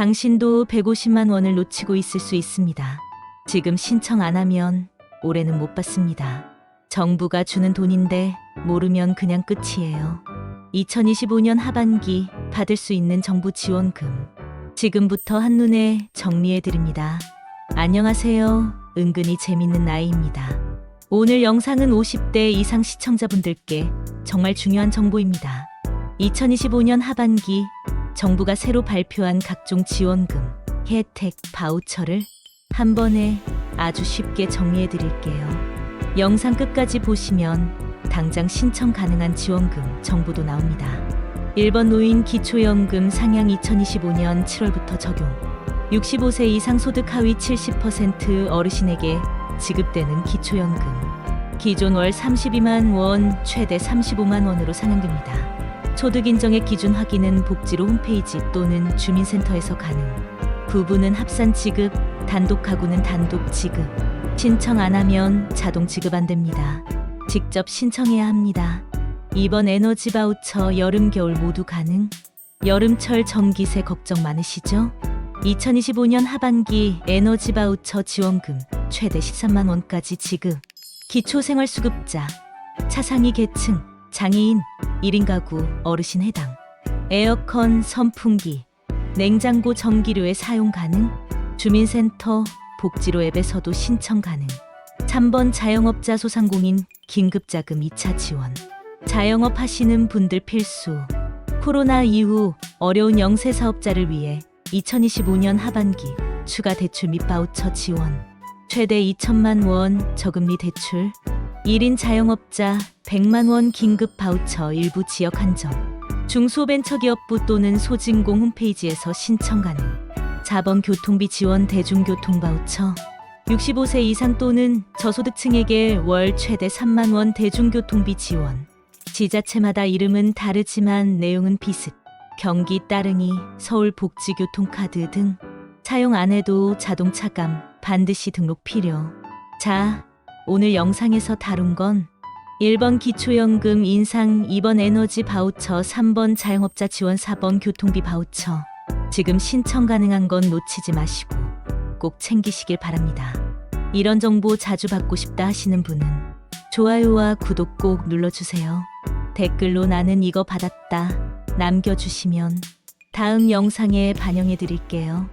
당신도 150만 원을 놓치고 있을 수 있습니다. 지금 신청 안 하면 올해는 못 받습니다. 정부가 주는 돈인데 모르면 그냥 끝이에요. 2025년 하반기 받을 수 있는 정부 지원금. 지금부터 한눈에 정리해 드립니다. 안녕하세요. 은근히 재밌는 나이입니다. 오늘 영상은 50대 이상 시청자분들께 정말 중요한 정보입니다. 2025년 하반기 정부가 새로 발표한 각종 지원금, 혜택, 바우처를 한 번에 아주 쉽게 정리해 드릴게요. 영상 끝까지 보시면 당장 신청 가능한 지원금 정보도 나옵니다. 1번 노인 기초연금 상향 2025년 7월부터 적용. 65세 이상 소득 하위 70% 어르신에게 지급되는 기초연금. 기존 월 32만 원, 최대 35만 원으로 상향됩니다. 소득 인정의 기준 확인은 복지로 홈페이지 또는 주민센터에서 가능. 부부는 합산 지급, 단독 가구는 단독 지급. 신청 안 하면 자동 지급 안 됩니다. 직접 신청해야 합니다. 이번 에너지 바우처 여름 겨울 모두 가능? 여름철 전기세 걱정 많으시죠? 2025년 하반기 에너지 바우처 지원금 최대 13만 원까지 지급. 기초생활수급자, 차상위 계층, 장애인, 1인 가구, 어르신 해당. 에어컨, 선풍기, 냉장고 전기료의 사용 가능. 주민센터, 복지로 앱에서도 신청 가능. 3번 자영업자 소상공인 긴급자금 2차 지원. 자영업 하시는 분들 필수. 코로나 이후 어려운 영세 사업자를 위해 2025년 하반기 추가 대출 및 바우처 지원. 최대 2천만 원 저금리 대출. 1인 자영업자 100만 원 긴급 바우처 일부 지역 한정. 중소벤처기업부 또는 소진공 홈페이지에서 신청 가능. 4번 교통비 지원 대중교통 바우처. 65세 이상 또는 저소득층에게 월 최대 3만 원 대중교통비 지원. 지자체마다 이름은 다르지만 내용은 비슷. 경기 따릉이, 서울 복지교통카드 등 사용 안 해도 자동차감 반드시 등록 필요. 자, 오늘 영상에서 다룬 건 1번 기초연금 인상, 2번 에너지 바우처, 3번 자영업자 지원, 4번 교통비 바우처. 지금 신청 가능한 건 놓치지 마시고 꼭 챙기시길 바랍니다. 이런 정보 자주 받고 싶다 하시는 분은 좋아요와 구독 꼭 눌러주세요. 댓글로 나는 이거 받았다 남겨주시면 다음 영상에 반영해 드릴게요.